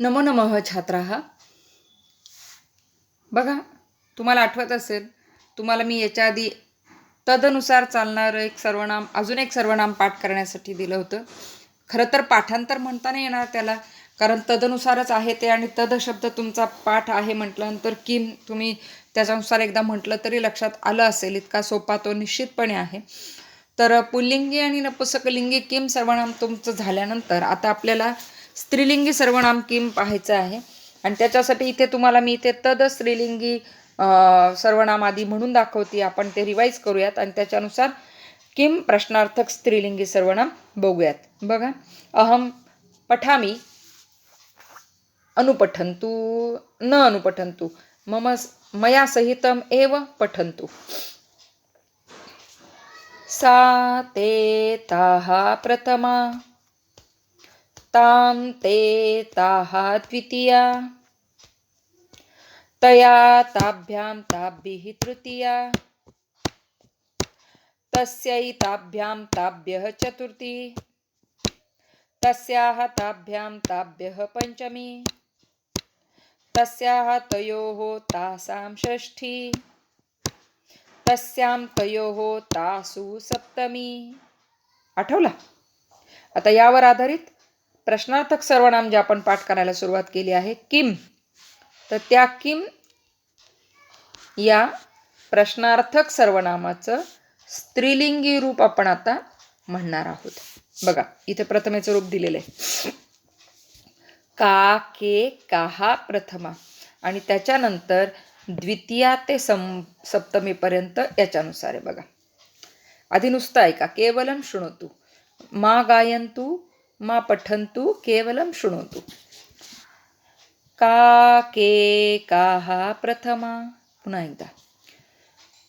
नमो नमः छात्राः. बघा तुम्हाला आठवत असेल तुम्हाला मी याच्या आधी तदनुसार चालणारं एक सर्वनाम अजून एक सर्वनाम पाठ करण्यासाठी दिलं होतं. खरं तर पाठांतर म्हणता नाही येणार त्याला कारण तदनुसारच आहे ते आणि तद शब्द तुमचा पाठ आहे म्हटल्यानंतर किम तुम्ही त्याच्यानुसार एकदा म्हटलं तरी लक्षात आलं असेल इतका सोपा तो निश्चितपणे आहे. तर पुल्लिंगी आणि नपुसकलिंगी किम सर्वनाम तुमचं झाल्यानंतर आता आपल्याला स्त्रीलिंगी सर्वनाम किम पाहायचं आहे. आणि त्याच्यासाठी इथे तुम्हाला मी इथे तद स्त्रीलिंगी सर्वनाम आदी म्हणून दाखवते. आपण ते रिवाईज करूयात. आणि त्याच्यानुसार किम प्रश्नार्थक स्त्रीलिंगी सर्वनाम बघूयात. बघा. अहम पठामी अनुपठन्तु न अनुपठन्तु मम मया सहितम एव पठन्तु। सा ते ताहा प्रथमा। तां ते ताः द्वितीया। तया ताभ्यां ताभिः तृतीया। तस्यै ताभ्यां ताभ्यः चतुर्थी। तस्याः ताभ्यां ताभ्यः पञ्चमी। तस्याः तयोः तासां षष्ठी। तस्यां तयोः तासु सप्तमी। आठवला? आता यावर आधारित? प्रश्नार्थक सर्वनाम जे आपण पाठ करायला सुरुवात केली आहे किम. तर त्या किम या प्रश्नार्थक सर्वनामाचं स्त्रीलिंगी रूप आपण आता म्हणणार आहोत. बघा इथे प्रथमेचं रूप दिलेलं आहे. का के काहा प्रथमा. आणि त्याच्यानंतर द्वितीया ते सम सप्तमीपर्यंत याच्यानुसार आहे बघा. आधी नुसतं ऐका केवलम शृणोतु. मा गायंतू मा पठन्तु केवलं शृणोतु। का के काः प्रथमा पुन्हा एकदा।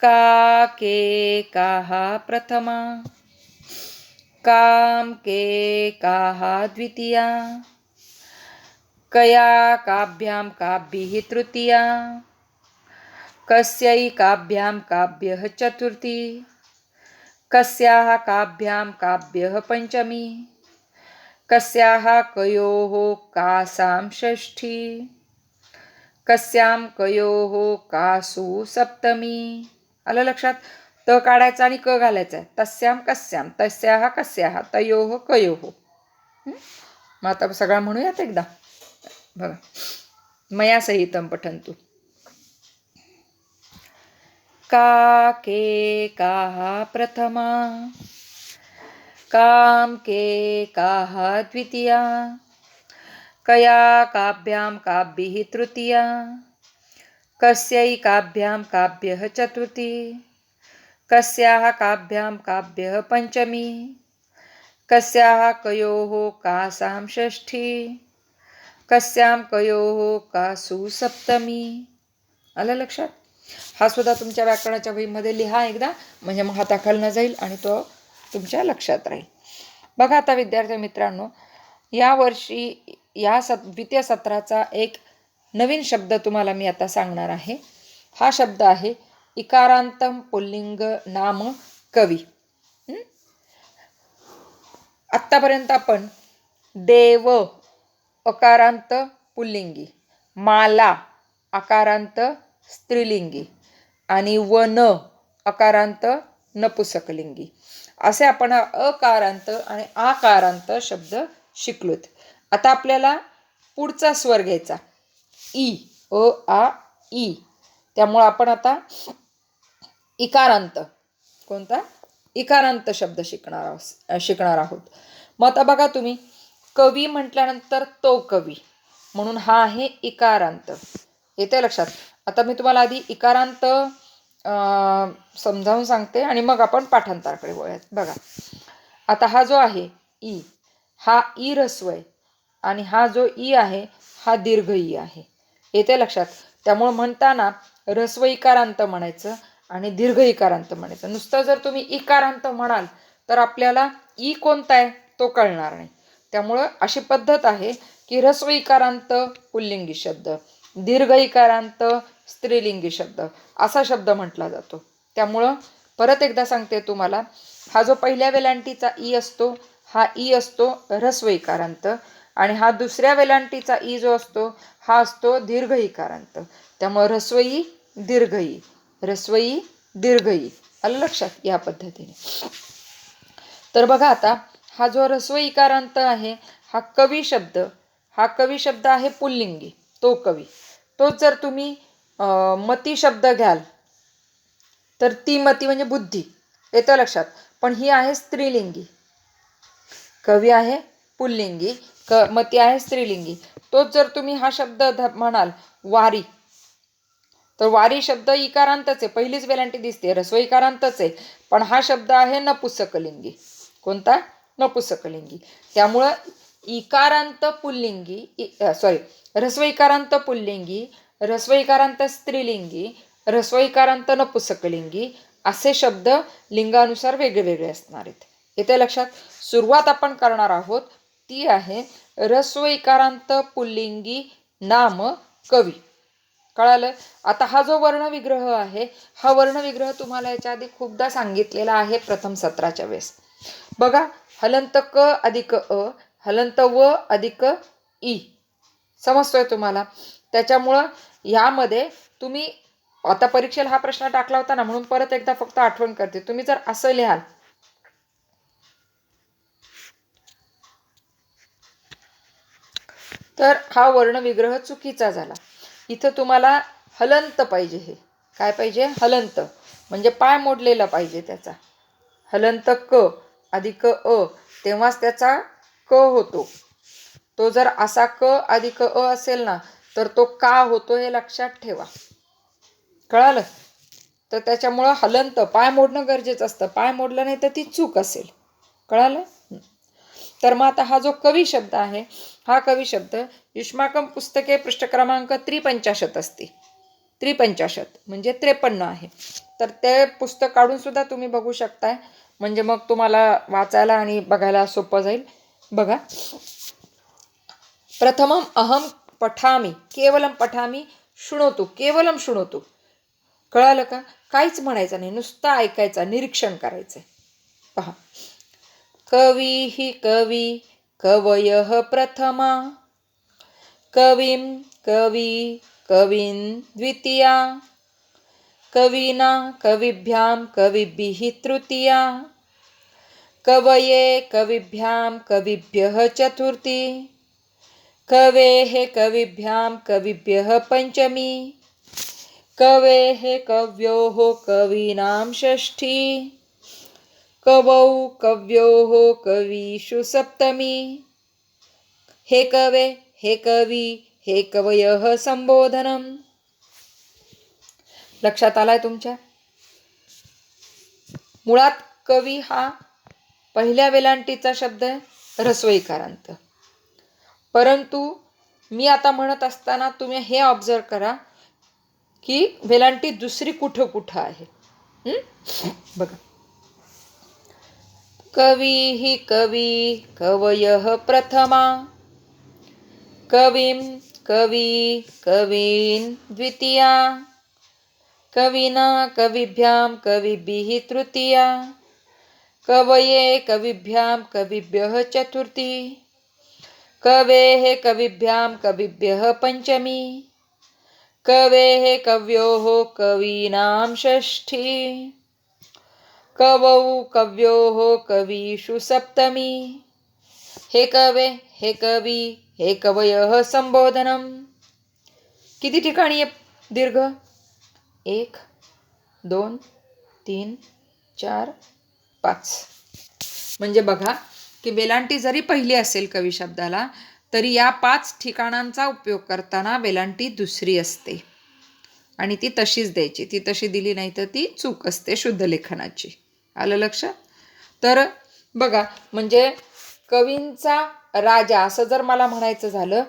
का के काः प्रथमा। कां के काः द्वितीया। कया काभ्यां काभिः तृतीया। कस्यै काभ्यां काभ्यः चतुर्थी। कस्याः काभ्यां काभ्यः पञ्चमी। कस्याः कयोः कासां षष्ठी? कस्यां कयोः कासु सप्तमी? आलं लक्षात. त काढायचा आणि क घालायचा. तस्याम तस्यां कस्यां. तस्याः कस्याः. तयोः कयोः. मग आता सगळा म्हणूयात एकदा. बघा. मया सहितं पठन्तु. का के काः प्रथमा? कां के काः द्वितीया? कया काभ्यां काभिः तृतीया? कस्यै काभ्यां काव्यः चतुर्थी? कस्याः काभ्यां काव्यः पञ्चमी? कस्याः कयोः कासां षष्ठी? कस्यां कयोः कासु सप्तमी? आलं लक्षात? हा सुद्धा तुमच्या व्याकरणाच्या वहीमध्ये लिहा एकदा म्हणजे मग हाताखालनं जाईल आणि तो तुमच्या लक्षात राहील. बघा आता विद्यार्थी मित्रांनो यावर्षी या सत द्वितीय सत्राचा एक नवीन शब्द तुम्हाला मी आता सांगणार आहे. हा शब्द आहे इकारांतम पुल्लिंग नाम कवी. आत्तापर्यंत आपण देव अकारांत पुल्लिंगी माला अकारांत स्त्रीलिंगी आणि वन अकारांत नपुसकलिंगी. असे आपण हा अकारांत आणि आकारांत शब्द शिकलोत. आता आपल्याला पुढचा स्वर घ्यायचा. ई अ आ ई. त्यामुळं आपण आता इकारांत कोणता? इकारांत शब्द शिकणार आहोत शिकणार आहोत. मग आता बघा तुम्ही कवी म्हटल्यानंतर तो कवी. म्हणून हा आहे इकारांत. येते लक्षात? आता मी तुम्हाला आधी इकारांत समजावून सांगते आणि मग आपण पाठांतराकडे वळूयात. बघा आता हा जो आहे ई हा ई रस्व आहे आणि हा जो ई आहे हा दीर्घ ई आहे. येते लक्षात. त्यामुळं म्हणताना रस्व इकारांत म्हणायचं आणि दीर्घ इकारांत म्हणायचं. नुसतं जर तुम्ही इकारांत म्हणाल तर आपल्याला ई कोणता आहे? तो कळणार नाही. त्यामुळं अशी पद्धत आहे की रस्व इकारांत पुल्लिंगी शब्द. दीर्घ इकारांत स्त्रीलिंगी शब्द. असा शब्द म्हटला जातो. त्यामुळं परत एकदा सांगते तुम्हाला हा जो पहिल्या वेलांटीचा ई असतो हा ई असतो ऱ्हस्व इकारांत आणि हा दुसऱ्या वेलांटीचा ई जो असतो हा असतो दीर्घ इकारांत त्यामुळे रस्वई दीर्घई. रस्वई दीर्घई. आलं लक्षात या पद्धतीने? तर बघा आता हा जो रस्व इकारांत आहे हा कवी शब्द. हा कवी शब्द आहे पुल्लिंगी. तो कवी. तोच जर तुम्ही मती शब्द घ्याल तर ती मती म्हणजे बुद्धी. येतं लक्षात. पण ही आहे स्त्रीलिंगी. कवी आहे पुल्लिंगी. क मती आहे स्त्रीलिंगी. तोच जर तुम्ही हा शब्द ध- म्हणाल वारी तर वारी शब्द इकारांतच आहे. पहिलीच वेलांटी दिसते रस्व इकारांतच आहे. पण हा शब्द आहे नपुसकलिंगी. कोणता? नपुसकलिंगी. त्यामुळं इकारांत पुल्लिंगी सॉरी रस्व इकारांत पुल्लिंगी रस्व इकारांत स्त्रीलिंगी रस्व इकारांत नपुसकलिंगी असे शब्द लिंगानुसार वेगळेवेगळे असणार आहेत. येते लक्षात? सुरुवात आपण करणार आहोत. ती आहे रस्व इकारांत पुल्लिंगी नाम कवी. कळालं? आता हा जो वर्णविग्रह आहे हा वर्णविग्रह तुम्हाला याच्या आधी खूपदा सांगितलेला आहे प्रथम सत्राच्या वेळेस. बघा हलंत क अधिक अ हलंत व अधिक ई. समजतोय तुम्हाला. त्याच्यामुळं ह्यामध्ये तुम्ही आता परीक्षेला हा प्रश्न टाकला होता ना म्हणून परत एकदा फक्त आठवण करते. तुम्ही जर असं लिहाल. तर हा वर्णविग्रह चुकीचा झाला. इथं तुम्हाला हलंत पाहिजे हे. काय पाहिजे? हलंत. म्हणजे पाय मोडलेला पाहिजे त्याचा. हलंत क अधिक अ. तेव्हाच त्याचा क होतो. तो जर असा क अधिक अ असेल ना तर तो का होतो हे लक्षात ठेवा. कळालं? तर त्याच्यामुळं हलंत पाय मोडणं गरजेचं असतं. पाय मोडलं नाही तर ती चूक असेल. कळालं? तर मग आता हा जो कवी शब्द आहे हा कवी शब्द युष्माकम पुस्तके पृष्ठक्रमांक त्रिपंचाशत असते. त्रिपंचाशत म्हणजे त्रेपन्न आहे. तर ते पुस्तक काढून सुद्धा तुम्ही बघू शकताय. म्हणजे मग तुम्हाला वाचायला आणि बघायला सोपं जाईल. बघा. प्रथमम अहम पठामी केवलम पठामी शृणोतु केवलम शृणोतो. कळालं का? काहीच म्हणायचं नाही नुसतं ऐकायचं निरीक्षण करायचं पहा. कवी ही कवी कवय प्रथमा. कवीं कवी कवीन द्वितीया. कवीना कविभ्यां कविभिः तृतीया. कवये कविभ्यां कविभ्यः चतुर्थी। कवेः कविभ्यां कविभ्यः पञ्चमी। कवेः कव्योः कवीनां षष्ठी। कवौ कव्योः कवीषु सप्तमी। हे कवे हे कवी हे कवयः संबोधनम। लक्षात आलाय तुमच्या। मुळात कवी हा पहिल्या वेलांटीचा शब्द आहे परंतु मी आता म्हणत असताना तुम्ही हे ऑब्झर्व करा की वेलांटी दुसरी कुठं कुठं आहे. बघा. कवी ही कवी कवयः प्रथमा. कवीं कवी कवीन द्वितीया. कविना कविभ्यां कविभिः तृतीया. कवये कविभ्यां कविभ्य चतुर्थी। कवेः कविभ्यां कविभ्य पंचमी कवेः कव्योः कवीनां षष्ठी। कवौ कव्योः कवीषु सप्तमी। हे कवे, हे कवी, हे कवय संबोधनम किती ठिकाणी दीर्घ? एक, दोन, तीन, चार पाच. म्हणजे बघा की वेलांटी जरी पहिली असेल कवी शब्दाला तरी या पाच ठिकाणांचा उपयोग करताना वेलांटी दुसरी असते. आणि ती तशीच द्यायची. ती तशी दिली नाही तर ती चूक असते शुद्ध लेखनाची. आलं लक्षात तर बघा म्हणजे कवींचा राजा असं जर मला म्हणायचं झालं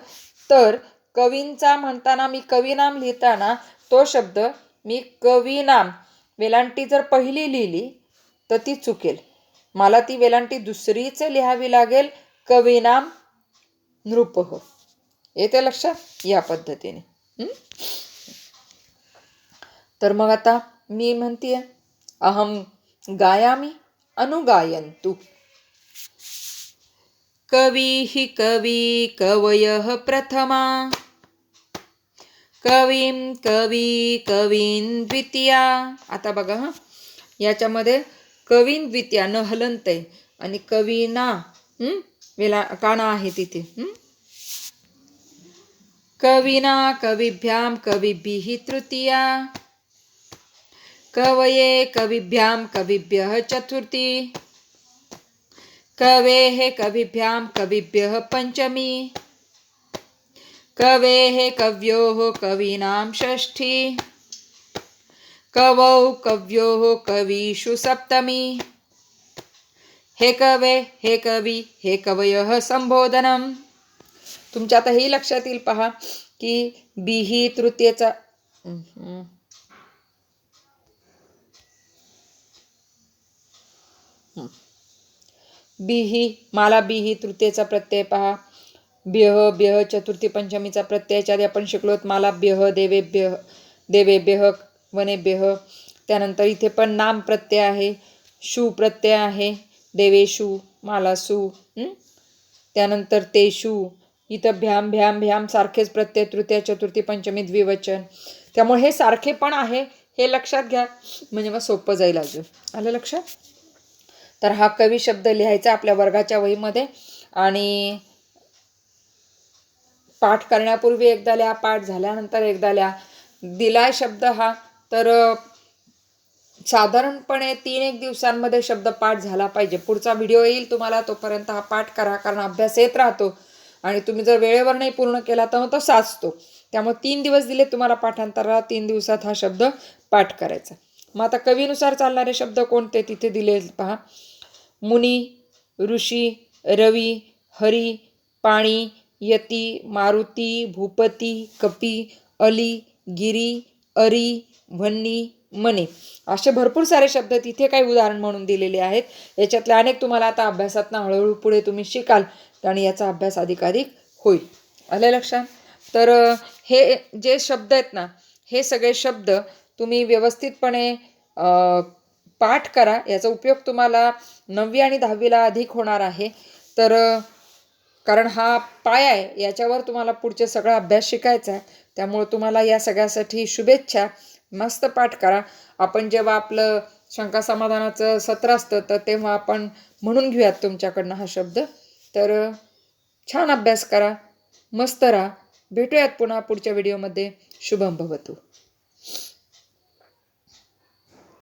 तर कवींचा म्हणताना मी कवीनाम लिहिताना तो शब्द मी कवीनाम वेलांटी जर पहिली लिहिली तर ती चुकेल. मला ती वेलांटी दुसरीच लिहावी लागेल. कवीनाम नृपह. येते लक्षात? या पद्धतीने. तर मग आता मी म्हणतीये अहम गायामी अनुगायंतु कविः कवी कवयः प्रथमा। कवीं कवी कवीन द्वितीया. आता बघा हां. याच्यामध्ये कवीन द्वितीया न हलंतय. आणि कवीना वेला काना आहे तिथे कविना कविभ्याम कविभिः तृतीया. कवये कविभ्यां कविभ्यः चतुर्थी. कवेः कविभ्यां कविभ्यः पञ्चमी कवेः कव्योः कवीनां षष्ठी. कवौ कव्योः कवीषु सप्तमी। हे कवे हे कवी हे कवयः संबोधनम। तुमच्या आता हे लक्षात येईल पहा की बिही तृतीयेचा बिही माला बिही तृतीयेचा प्रत्यय पहा. ब्यह ब्यह चतुर्थी पंचमीचा प्रत्ययच्या आधी आपण शिकलोत माला ब्यह देवेभ्य देवेभ्य वनेभ्यह त्यानंतर इथे पण नाम प्रत्यय आहे. शु प्रत्यय आहे. देवेशू मालासू त्यानंतर तेशू. इथं भ्याम भ्याम भ्याम सारखेच प्रत्यय तृतीय चतुर्थी पंचमी द्विवचन. त्यामुळे हे सारखे पण आहे. हे लक्षात घ्या. म्हणजे मग सोपं जाईल अजून. आलं लक्षात? तर हा कवी शब्द लिहायचा आपल्या वर्गाच्या वहीमध्ये. आणि पाठ करण्यापूर्वी एकदा लिहा पाठ झाल्यानंतर एकदा लिहा. दिलाय शब्द हा. तर साधारणपणे तीन एक दिवसांमध्ये शब्द पाठ झाला पाहिजे. पुढचा व्हिडिओ येईल तुम्हाला तोपर्यंत हा पाठ करा कारण अभ्यास येत राहतो. आणि तुम्ही जर वेळेवर नाही पूर्ण केला तर मग तो साचतो. त्यामुळे तीन दिवस दिले तुम्हाला पाठांतराला तीन दिवसात हा शब्द पाठ करायचा. मग आता कवीनुसार चालणारे शब्द कोणते तिथे दिले पहा. मुनी ऋषी रवी हरी पाणी यती मारुती भूपती कपी अली गिरी अरी भन्नी मने असे भरपूर सारे शब्द तिथे काही उदाहरण म्हणून दिलेले आहेत. याच्यातले अनेक तुम्हाला आता अभ्यासातनं हळूहळू पुढे तुम्ही शिकाल आणि याचा अभ्यास अधिकाधिक होईल. आले लक्षात? तर हे जे शब्द आहेत ना हे सगळे शब्द तुम्ही व्यवस्थितपणे पाठ करा. याचा उपयोग तुम्हाला नववी आणि दहावीला अधिक होणार आहे. तर कारण हा पाया आहे याच्यावर तुम्हाला पुढचे सगळा अभ्यास शिकायचा आहे. त्यामुळं तुम्हाला या सगळ्यासाठी शुभेच्छा. मस्त पाठ करा. आपण जेव्हा आपलं शंका समाधानाचं सत्र असतं तर तेव्हा आपण म्हणून घेऊयात तुमच्याकडनं हा शब्द. तर छान अभ्यास करा. मस्त राहा. भेटूयात पुन्हा पुढच्या व्हिडिओमध्ये. शुभम भवतू.